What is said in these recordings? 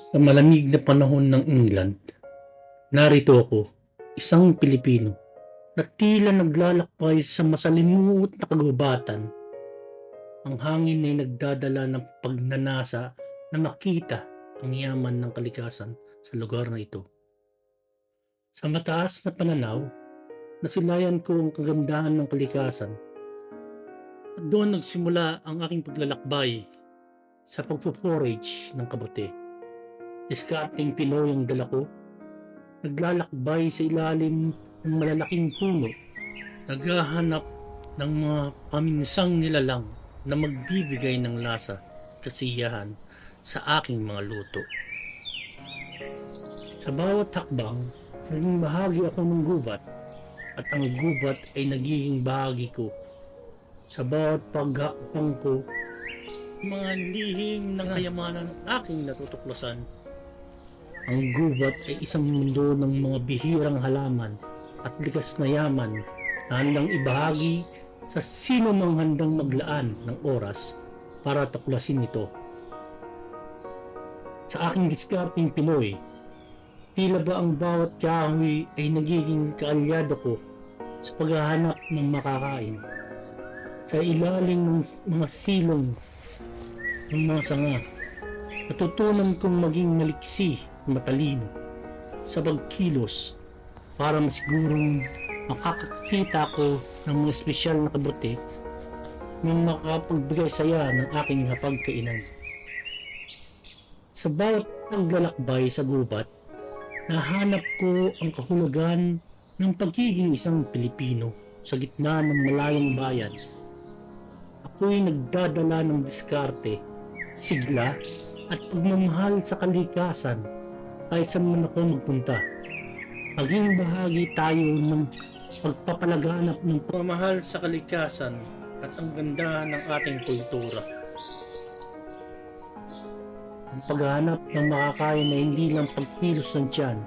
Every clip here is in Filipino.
Sa malamig na panahon ng England, narito ako, isang Pilipino, na tila naglalakbay sa masalimuot na kagubatan. Ang hangin ay nagdadala ng pagnanasa na makita ang yaman ng kalikasan sa lugar na ito. Sa mataas na pananaw, nasilayan ko ang kagandahan ng kalikasan. At doon nagsimula ang aking paglalakbay sa pagpo-forage ng kabote. Discarding Pinoy ang dala ko. Naglalakbay sa ilalim ng malalaking puno. Naghahanap ng mga paminsang nilalang na magbibigay ng lasa at kasiyahan sa aking mga luto. Sa bawat hakbang, naging bahagi ako ng gubat at ang gubat ay nagiging bahagi ko. Sa bawat paghakbang ko, mga lihim ng kayamanan ng aking natutuklasan. Ang gubat ay isang mundo ng mga bihirang halaman at likas na yaman na handang ibahagi sa sino mang handang maglaan ng oras para tuklasin ito. Sa aking diskarting Pinoy, tila ba ang bawat kahoy ay nagiging kaalyado ko sa paghahanap ng makakain. Sa ilalim ng mga silong ng mga sanga, natutunan kong maging maliksi matalino sa pagkilos para masigurong makakakita ko ng mga espesyal na kabote na makapagbigay saya ng aking hapagkainan. Sa bawat paglalakbay sa gubat, nahanap ko ang kahulugan ng pagiging isang Pilipino sa gitna ng malayong bayan. Ako'y nagdadala ng diskarte, sigla, at pagmamahal sa kalikasan kahit saan man ako magpunta. Maging bahagi tayo ng pagpapalaganap ng pamahal sa kalikasan at ang ganda ng ating kultura. Ang paghahanap ng makakain na hindi lang pagkilos ng tiyan,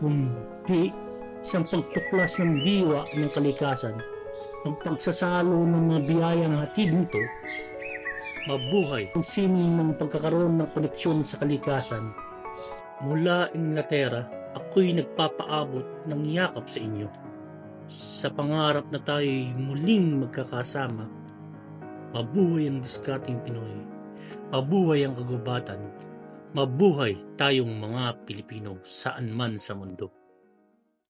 kundi isang pagtuklas ng diwa ng kalikasan, ang pagsasalo ng mga biyayang hatid nito, mabuhay ang sining ng pagkakaroon ng koneksyon sa kalikasan. Mula Inglaterra, ako'y nagpapaabot ng yakap sa inyo. Sa pangarap na tayo'y muling magkakasama, mabuhay ang diskating Pinoy, mabuhay ang kagubatan, mabuhay tayong mga Pilipino saan man sa mundo.